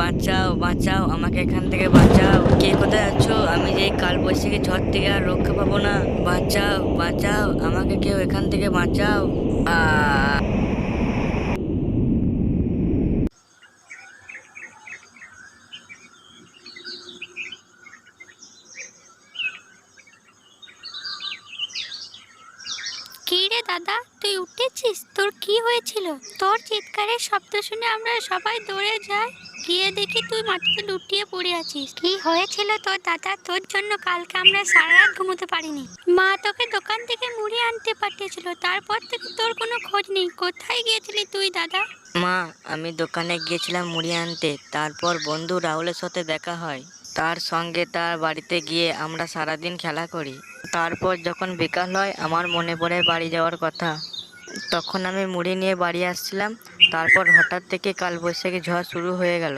বাঁচাও বাঁচাও, আমাকে এখান থেকে বাঁচাও। কে কোথায় আছো? আমি যে কাল বৈশাখী ঝড় থেকে আর রক্ষা পাবো না। বাঁচাও বাঁচাও, আমাকে কেউ এখান থেকে বাঁচাও। দাদা, তুই উঠেছিস? তোর কি হয়েছিল? তোর চিৎকারের শব্দ শুনে আমরা সবাই দৌড়ে যাই। গিয়ে দেখি তুই মাটিতে লুটিয়ে পড়ে আছিস। কি হয়েছিল তোর দাদা? তোর জন্য কালকে আমরা সারা রাত ঘুমোতে পারিনি। মা তোকে দোকান থেকে মুড়ি আনতে পাঠিয়েছিল, তারপর থেকে তোর কোনো খোঁজ নেই। কোথায় গিয়েছিলি তুই দাদা? মা, আমি দোকানে গিয়েছিলাম মুড়ি আনতে, তারপর বন্ধু রাহুলের সাথে দেখা হয়। তার সঙ্গে তার বাড়িতে গিয়ে আমরা সারাদিন খেলা করি। তারপর যখন বিকাল হয়, আমার মনে পড়ে বাড়ি যাওয়ার কথা। তখন আমি মুড়ি নিয়ে বাড়ি আসছিলাম। তারপর হঠাৎ থেকে কালবৈশাখী ঝড় শুরু হয়ে গেল।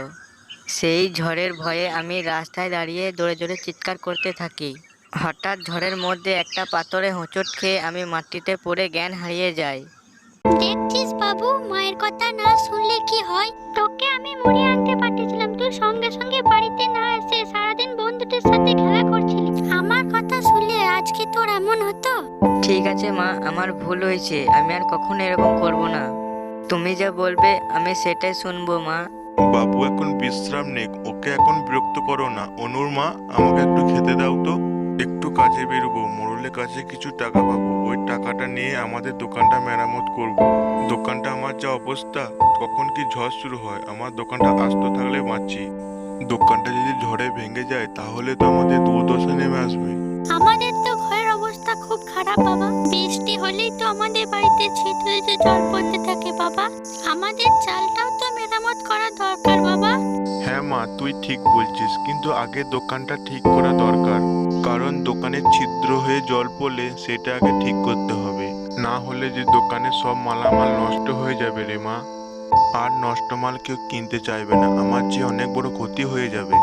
সেই ঝড়ের ভয়ে আমি রাস্তায় দাঁড়িয়ে জোরে জোরে চিৎকার করতে থাকি। হঠাৎ ঝড়ের মধ্যে একটা পাথরে হোঁচট খেয়ে আমি মাটিতে পড়ে জ্ঞান হারিয়ে যাই। দেখছিস বাবু, মায়ের কথা না শুনলে কি হয়? তোকে আমি মুড়ি আনতে পাঠিয়েছিলাম, তুই সঙ্গে সঙ্গে বাড়িতে না এসে সারাদিন বন্ধুদের সাথে খেলা করছিলি। আমার কথা শুনলে আজকে তোর এমন হতো? ঠিক আছে মা। আমার ভুল হয়েছে। আমি আর কখনো এরকম করব না। তুমি যা বলবে আমি সেটাই শুনব মা। বাবু এখন বিশ্রাম নেক। ওকে এখন বিরক্ত করো না। অনুর মা আমাকে একটু খেতে দাও তো। একটু কাজে বেরোবো। মোড়লের কাছে কিছু টাকা পাবো। ওই টাকাটা নিয়ে আমাদের দোকানটা মেরামত করব। দোকানটা আমার যা অবস্থা কখন কি ঝড় শুরু হয় আমার দোকানটা আস্ত থাকলে বাঁচি। দোকানটা যদি ঝড়ে ভেঙে যায় তাহলে তো আমাদের দুর্দশা নেমে আসবে। আমাদের তো খারাপ বাবা বৃষ্টি হলেই তো আমাদের বাড়িতে ছিটে যে জল পড়তে থাকে বাবা। আমাদের চালটাও তো মেরামত করা দরকার বাবা। হ্যাঁ মা তুই ঠিক বলছিস কিন্তু আগে দোকানটা ঠিক করা দরকার। কারণ দোকানে ছিদ্র হয়ে জল পড়লে সেটা আগে ঠিক করতে হবে। না হলে যে দোকানে সব মালামাল নষ্ট হয়ে যাবে রে মা। আর নষ্ট মাল কেউ কিনতে চাইবে না আমার যে অনেক বড় ক্ষতি হয়ে যাবে।